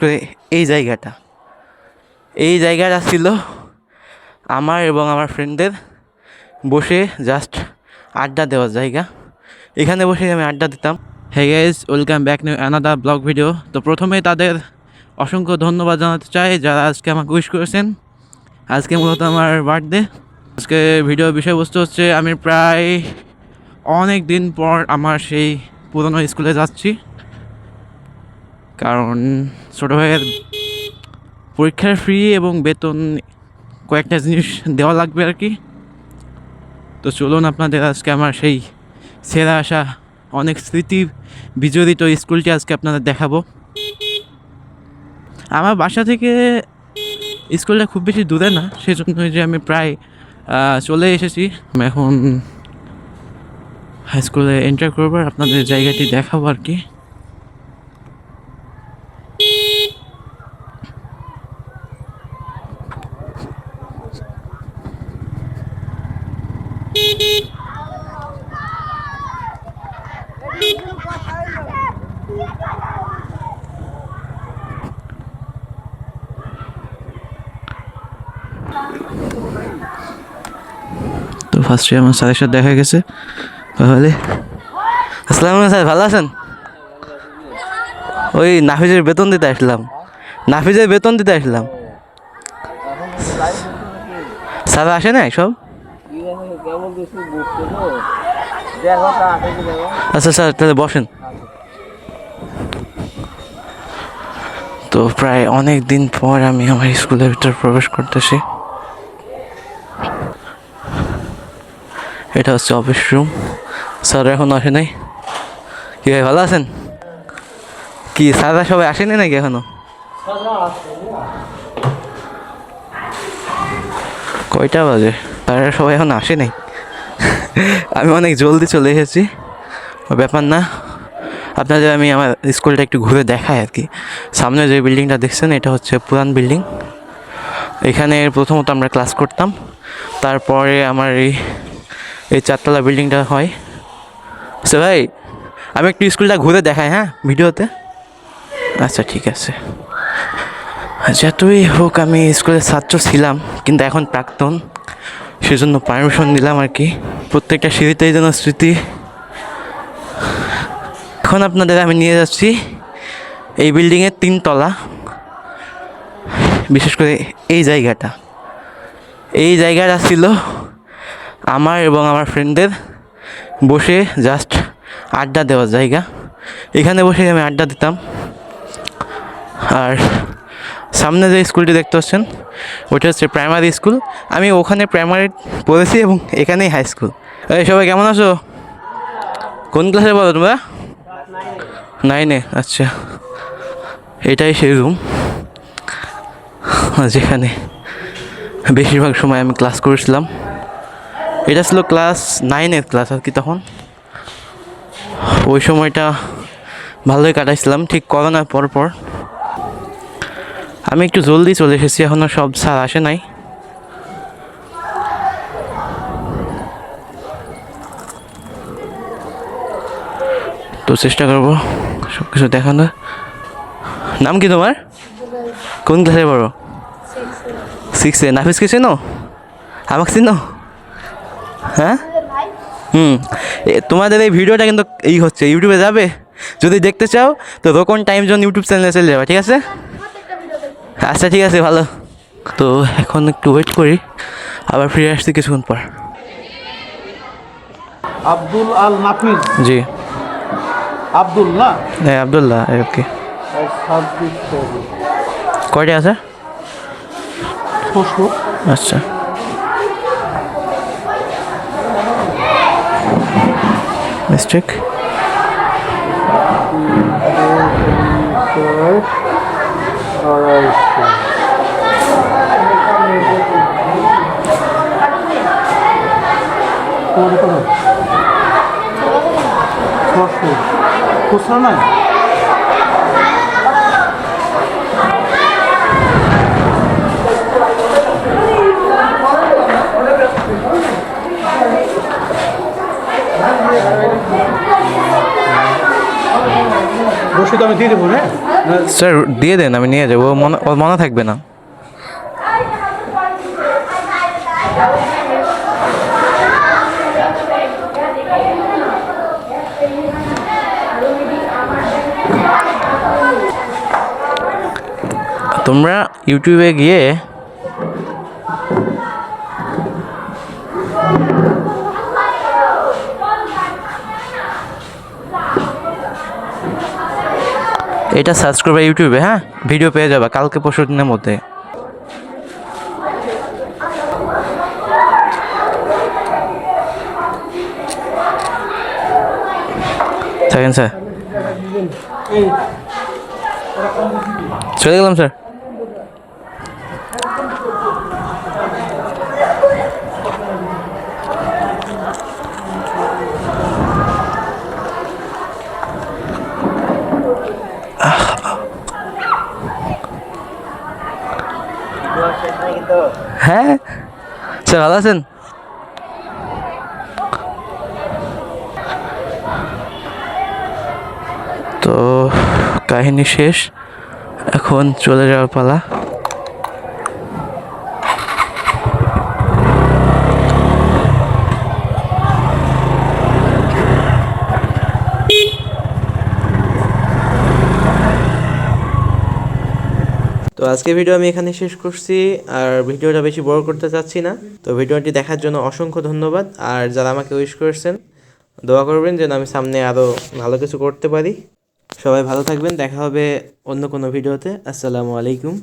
করে এই জায়গাটা। এই জায়গাটা ছিল আমার এবং আমার ফ্রেন্ডদের বসে জাস্ট আড্ডা দেওয়ার জায়গা। এখানে বসে আমি আড্ডা দিতাম। Hey guys welcome back new another blog video তো প্রথমে তাদের অসংখ্য ধন্যবাদ জানাতে চাই যারা আজকে আমাকে উইশ করেছেন। আজকে মূলত আমার বার্থডে আজকে ভিডিও বিষয়বস্তু হচ্ছে আমি প্রায় অনেক দিন পর আমার সেই পুরনো স্কুলে যাচ্ছি। কারণ ছোটো ভাইয়ের পরীক্ষার ফ্রি এবং বেতন কয়েকটা জিনিস দেওয়া লাগবে আর কি। তো চলুন আপনাদের আজকে আমার সেই সেরা আসা অনেক স্মৃতি বিজড়িত স্কুলটি আজকে আপনাদের দেখাবো। আমার বাসা থেকে স্কুলটা খুব বেশি দূরে না সেই জন্যই যে আমি প্রায় চলে এসেছি। এখন হাই স্কুলে এন্টার করবার, আপনাদের জায়গাটি দেখাবো আর কি। তো ফার্স্টে আমার স্যারের সাথে দেখা গেছে। তাহলে আসসালামু স্যার, ভালো আছেন? ওই নাফিজের বেতন দিতে আসলাম। নাফিজের বেতন দিতে আসলাম। স্যার আসে না সব? আচ্ছা স্যার, তাহলে বসেন। তো প্রায় অনেক দিন পর আমি আমার স্কুলের ভিতরে প্রবেশ করতেছি। এটা হচ্ছে অফিস রুম স্যার এখন আসে নাই। কি ভাই, ভালো আছেন? কি স্যাররা সবাই আসেনি নাকি এখনও? কয়টা বাজে? তারা সবাই এখন আসে নাই। আমি অনেক জলদি চলে এসেছি। ব্যাপার না। আপনাদের আমি আমার স্কুলটা একটু ঘুরে দেখাই আর কি। সামনে যে বিল্ডিংটা দেখছেন, এটা হচ্ছে পুরান বিল্ডিং। এখানে প্রথমত আমরা ক্লাস করতাম। তারপরে আমার এই এই চারতলা বিল্ডিংটা হয়। সে ভাই, আমি একটু স্কুলটা ঘুরে দেখাই হ্যাঁ ভিডিওতে? আচ্ছা ঠিক আছে। যতই হোক, আমি স্কুলের ছাত্র ছিলাম, কিন্তু এখন প্রাক্তন। সেজন্য পারমিশন দিলাম আর কি। প্রত্যেকটা সিঁড়িতেই যেন স্মৃতি। এখন আপনাদের আমি নিয়ে যাচ্ছি এই বিল্ডিংয়ের তিনতলা বিশেষ করে এই জায়গাটা। এই জায়গাটা ছিল আমার এবং আমার ফ্রেন্ডদের বসে জাস্ট আড্ডা দেওয়ার জায়গা। এখানে বসে আমি আড্ডা দিতাম। আর সামনে যে স্কুলটি দেখতে পাচ্ছেন ওটা হচ্ছে প্রাইমারি স্কুল আমি ওখানে প্রাইমারি পড়েছি এবং এখানেই হাই স্কুল এই সবাই কেমন আছো? কোন ক্লাসে বলো তোমরা? নাইনে আচ্ছা। এটাই সেই রুম যেখানে বেশিরভাগ সময় আমি ক্লাস করেছিলাম। এটা ছিল ক্লাস নাইনের ক্লাস আর কি তখন। ওই সময়টা ভালোই কাটাইছিলাম। ঠিক করোনার পর পর। আমি একটু জলদি চলে এসেছি এখনও সব স্যার আসে নাই। তো চেষ্টা করব সব কিছু দেখানো। নাম কি তোমার? কোন ক্লাসে পড়ো? সিক্সে নাফিসকে চেনো? আমাকে চিনো? হ্যাঁ? হুম। তোমাদের এই ভিডিওটা কিন্তু এই হচ্ছে, ইউটিউবে যাবে। যদি দেখতে চাও, তো রোকন টাইম জোন ইউটিউব চ্যানেলে চলে যাবে, ঠিক আছে? আচ্ছা ঠিক আছে ভালো। তো এখন একটু ওয়েট করি আবার ফিরে আসছি কিছুক্ষণ পর। আব্দুল আল নাফিজ জি। আব্দুল না? হ্যাঁ আবদুল্লাহ ওকে। কয়টা আছে? আচ্ছা। মিস্টেক খুচরা নাই? রসিদ আমি দিয়ে দেবো হ্যাঁ? স্যার, দিয়ে দেন, আমি নিয়ে যাব। মনে মনে থাকবে না। তোমরা ইউটিউবে গিয়ে এটা সার্চ করবে ইউটিউবে হ্যাঁ? ভিডিও পেয়ে যাবে কালকে পরশু দিনের মধ্যে। থাকেন স্যার। চলে গেলাম স্যার। হ্যাঁ? স্যার ভালো আছেন? তো কাহিনী শেষ। এখন চলে যাওয়ার পালা। আজকে ভিডিও আমি এখানে শেষ করছি, আর ভিডিওটা বেশি বড় করতে চাচ্ছি না। তো ভিডিওটি দেখার জন্য অসংখ্য ধন্যবাদ, আর যারা আমাকে উইশ করেছেন, দোয়া করবেন যেন আমি সামনে আরও ভালো কিছু করতে পারি। সবাই ভালো থাকবেন, দেখা হবে অন্য কোনো ভিডিওতে আসসালামু আলাইকুম।